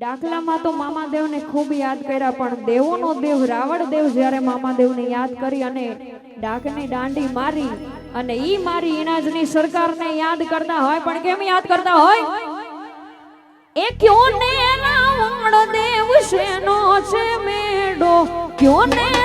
દાખલામાં તો મામાદેવને ખૂબ યાદ કર્યા, પણ દેવોનો દેવ, રાવણ દેવ જ્યારે મામાદેવને યાદ કરી અને ડાકની દાંડી મારી અને ઈ મારી ઈનાજની સરકારને યાદ કરતા હોય, પણ કેમ યાદ કરતા હોય? એ ક્યો ને રાવણ દેવ શેનો છે મેડો ક્યો ને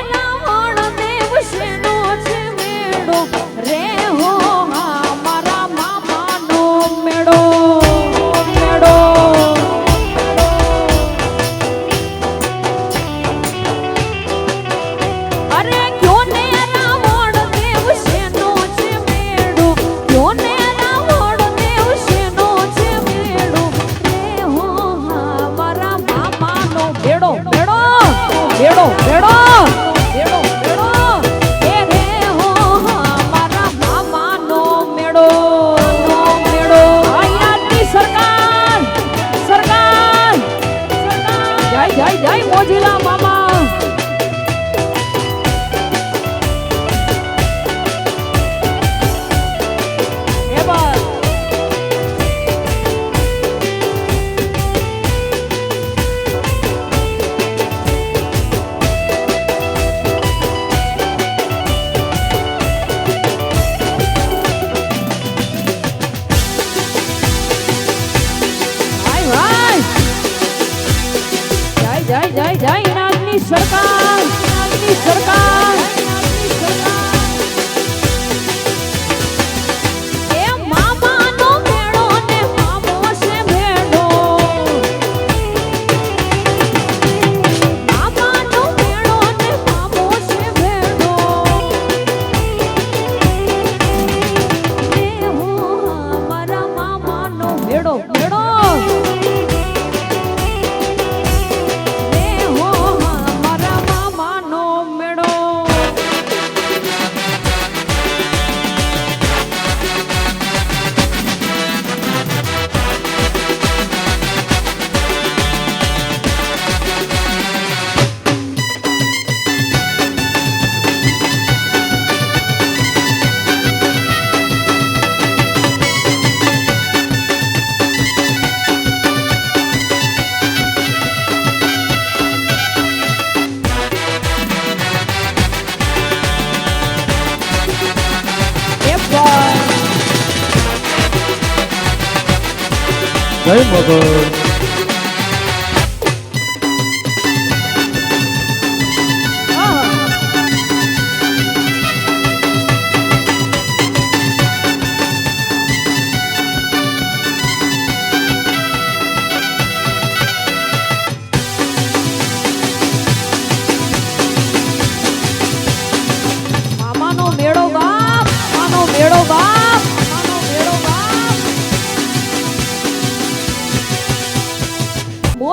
Game mother.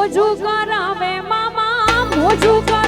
મોજું કરાવે મામા મોજું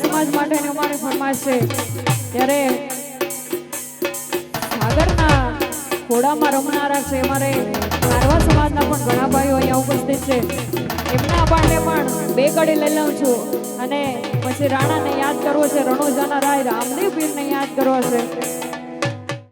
તમારી ફરમાશ છે. ત્યારે સાગરના ઘોડામાં રમનારા છે અમારે નારવા સમાજના પણ ઘણા ભાઈઓ અહીંયા ઉપસ્થિત છે. એમના માટે પણ બે કડી લઈ લઉં છું અને પછી રાણાને યાદ કરવો છે, રણોજાના રાય રામદેવ પીરને યાદ કરવો છે.